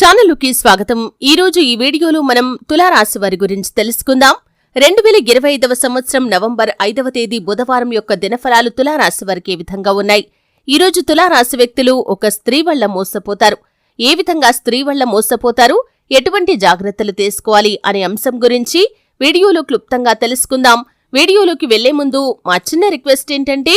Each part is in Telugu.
ఛానలుకి స్వాగతం. ఈ రోజు ఈ వీడియోలో మనం తులారాశి వారి గురించి తెలుసుకుందాం. రెండు వేల ఇరవై ఐదవ సంవత్సరం నవంబర్ ఐదవ తేదీ బుధవారం యొక్క దినఫలాలు తులారాశి వారికి ఏ విధంగా ఉన్నాయి? ఈ రోజు తులారాశి వ్యక్తులు ఒక స్త్రీ వల్ల మోసపోతారు. ఏ విధంగా స్త్రీ వల్ల మోసపోతారు? ఎటువంటి జాగ్రత్తలు తీసుకోవాలి అనే అంశం గురించి వీడియోలో క్లుప్తంగా తెలుసుకుందాం. వీడియోలోకి వెళ్ళే ముందు మా చిన్న రిక్వెస్ట్ ఏంటంటే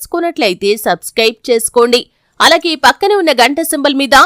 తెలుసుకున్నట్లయితే సబ్స్క్రైబ్ చేసుకోండి. అలాగే పక్కనే ఉన్న గంట సింబల్ మీద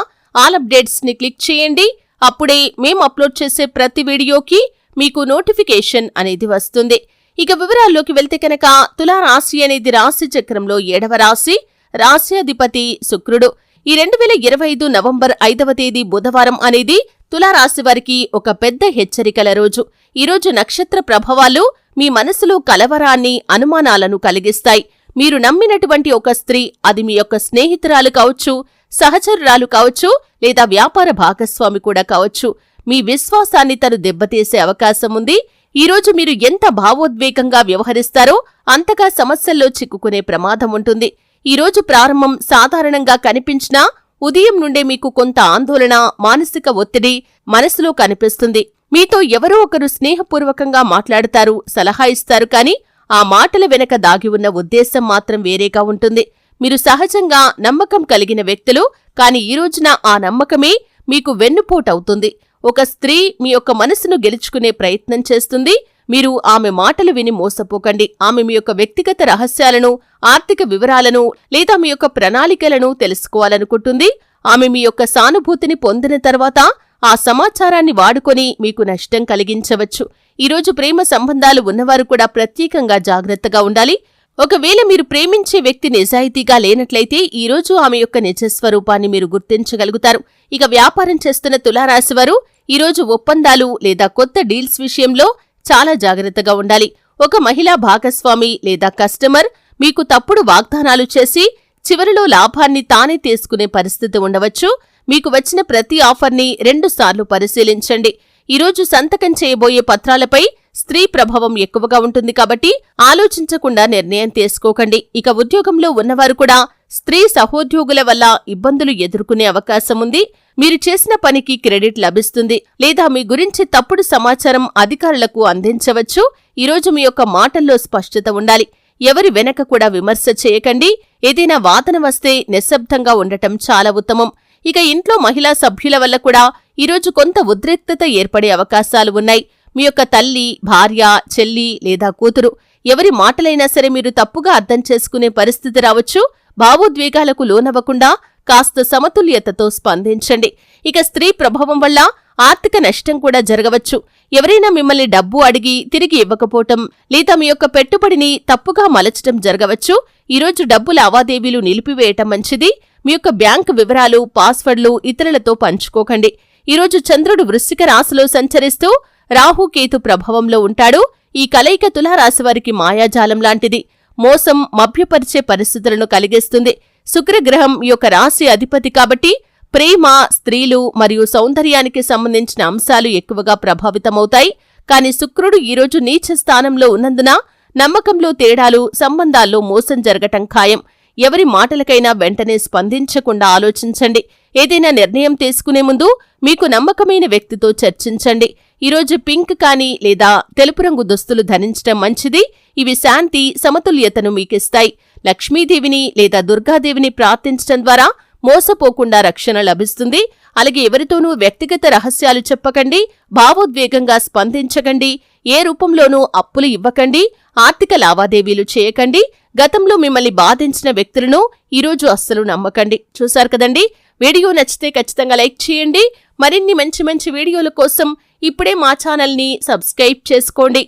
ఆల్ అప్డేట్స్ని క్లిక్ చేయండి. అప్పుడే మేము అప్లోడ్ చేసే ప్రతి వీడియోకి మీకు నోటిఫికేషన్ అనేది వస్తుంది. ఇక వివరాల్లోకి వెళ్తే కనుక తులారాశి అనేది రాశి చక్రంలో ఏడవ రాశి రాశ్యాధిపతి శుక్రుడు. ఈ రెండు వేల ఇరవై ఐదు నవంబర్ ఐదవ తేదీ బుధవారం అనేది తులారాశి వారికి ఒక పెద్ద హెచ్చరికల రోజు. ఈరోజు నక్షత్ర ప్రభావాలు మీ మనసులో కలవరాన్ని అనుమానాలను కలిగిస్తాయి. మీరు నమ్మినటువంటి ఒక స్త్రీ అది మీ యొక్క స్నేహితురాలు కావచ్చు సహచరురాలు కావచ్చు లేదా వ్యాపార భాగస్వామి కూడా కావచ్చు. మీ విశ్వాసాన్ని తను దెబ్బతీసే అవకాశం ఉంది. ఈ రోజు మీరు ఎంత భావోద్వేగంగా వ్యవహరిస్తారో అంతగా సమస్యల్లో చిక్కుకునే ప్రమాదం ఉంటుంది. ఈ రోజు ప్రారంభం సాధారణంగా కనిపించినా ఉదయం నుండే మీకు కొంత ఆందోళన మానసిక ఒత్తిడి మనసులో కనిపిస్తుంది. మీతో ఎవరో ఒకరు స్నేహపూర్వకంగా మాట్లాడతారు సలహా ఇస్తారు కానీ ఆ మాటల వెనక దాగి ఉన్న ఉద్దేశం మాత్రం వేరేగా ఉంటుంది. మీరు సహజంగా నమ్మకం కలిగిన వ్యక్తులు కాని ఈ రోజున ఆ నమ్మకమే మీకు వెన్నుపోటవుతుంది ఒక స్త్రీ మీ యొక్క మనసును గెలుచుకునే ప్రయత్నం చేస్తుంది. మీరు ఆమె మాటలు విని మోసపోకండి. ఆమె మీ యొక్క వ్యక్తిగత రహస్యాలను ఆర్థిక వివరాలను లేదా మీ యొక్క ప్రణాళికలను తెలుసుకోవాలనుకుంటుంది. ఆమె మీ యొక్క సానుభూతిని పొందిన తర్వాత ఆ సమాచారాన్ని వాడుకొని మీకు నష్టం కలిగించవచ్చు. ఈరోజు ప్రేమ సంబంధాలు ఉన్నవారు కూడా ప్రత్యేకంగా జాగ్రత్తగా ఉండాలి. ఒకవేళ మీరు ప్రేమించే వ్యక్తి నిజాయితీగా లేనట్లయితే ఈరోజు ఆమె యొక్క నిజస్వరూపాన్ని మీరు గుర్తించగలుగుతారు. ఇక వ్యాపారం చేస్తున్న తులారాశివారు ఈరోజు ఒప్పందాలు లేదా కొత్త డీల్స్ విషయంలో చాలా జాగ్రత్తగా ఉండాలి. ఒక మహిళా భాగస్వామి లేదా కస్టమర్ మీకు తప్పుడు వాగ్దానాలు చేసి చివరిలో లాభాన్ని తానే తీసుకునే పరిస్థితి ఉండవచ్చు. మీకు వచ్చిన ప్రతి ఆఫర్ని రెండుసార్లు పరిశీలించండి. ఈరోజు సంతకం చేయబోయే పత్రాలపై స్త్రీ ప్రభావం ఎక్కువగా ఉంటుంది కాబట్టి ఆలోచించకుండా నిర్ణయం తీసుకోకండి. ఇక ఉద్యోగంలో ఉన్నవారు కూడా స్త్రీ సహోద్యోగుల వల్ల ఇబ్బందులు ఎదుర్కొనే అవకాశం ఉంది. మీరు చేసిన పనికి క్రెడిట్ లభిస్తుంది. లేదా మీ గురించి తప్పుడు సమాచారం అధికారులకు అందించవచ్చు. ఈరోజు మీ యొక్క మాటల్లో స్పష్టత ఉండాలి. ఎవరి వెనక కూడా విమర్శ చేయకండి. ఏదైనా వాదన వస్తే నిశ్శబ్దంగా ఉండటం చాలా ఉత్తమం. ఇక ఇంట్లో మహిళా సభ్యుల వల్ల కూడా ఈరోజు కొంత ఉద్రిక్తత ఏర్పడే అవకాశాలు ఉన్నాయి. మీ యొక్క తల్లి భార్య చెల్లి లేదా కూతురు ఎవరి మాటలైనా సరే మీరు తప్పుగా అర్థం చేసుకునే పరిస్థితి రావచ్చు. భావోద్వేగాలకు లోనవ్వకుండా కాస్త సమతుల్యతతో స్పందించండి. ఇక స్త్రీ ప్రభావం వల్ల ఆర్థిక నష్టం కూడా జరగవచ్చు. ఎవరైనా మిమ్మల్ని డబ్బు అడిగి తిరిగి ఇవ్వకపోవటం లేదా మీ యొక్క పెట్టుబడిని తప్పుగా మలచటం జరగవచ్చు. ఈరోజు డబ్బు లావాదేవీలు నిలిపివేయటం మంచిది. మీ యొక్క బ్యాంకు వివరాలు పాస్వర్డ్లు ఇతరులతో పంచుకోకండి. ఈరోజు చంద్రుడు వృశ్చిక రాశిలో సంచరిస్తూ రాహుకేతు ప్రభావంలో ఉంటాడు. ఈ కలయిక తులారాశి వారికి మాయాజాలం లాంటిది. మోసం మభ్యపరిచే పరిస్థితులను కలిగిస్తుంది. శుక్రగ్రహం యొక్క రాశి అధిపతి కాబట్టి ప్రేమ స్త్రీలు మరియు సౌందర్యానికి సంబంధించిన అంశాలు ఎక్కువగా ప్రభావితమవుతాయి. కాని శుక్రుడు ఈరోజు నీచ స్థానంలో ఉన్నందున నమ్మకంలో తేడాలు సంబంధాల్లో మోసం జరగటం ఖాయం. ఎవరి మాటలకైనా వెంటనే స్పందించకుండా ఆలోచించండి. ఏదైనా నిర్ణయం తీసుకునే ముందు మీకు నమ్మకమైన వ్యక్తితో చర్చించండి. ఈరోజు పింక్ కానీ లేదా తెలుపు రంగు దుస్తులు ధరించడం మంచిది. ఇవి శాంతి సమతుల్యతను మీకిస్తాయి. లక్ష్మీదేవిని లేదా దుర్గాదేవిని ప్రార్థించడం ద్వారా మోసపోకుండా రక్షణ లభిస్తుంది. అలాగే ఎవరితోనూ వ్యక్తిగత రహస్యాలు చెప్పకండి. భావోద్వేగంగా స్పందించకండి. ఏ రూపంలోనూ అప్పులు ఇవ్వకండి. ఆర్థిక లావాదేవీలు చేయకండి. గతంలో మిమ్మల్ని బాధించిన వ్యక్తులను ఈరోజు అస్సలు నమ్మకండి. చూశారు కదండి? వీడియో నచ్చితే ఖచ్చితంగా లైక్ చేయండి. మరిన్ని మంచి మంచి వీడియోల కోసం ఇప్పుడే మా ఛానల్ని సబ్స్క్రైబ్ చేసుకోండి.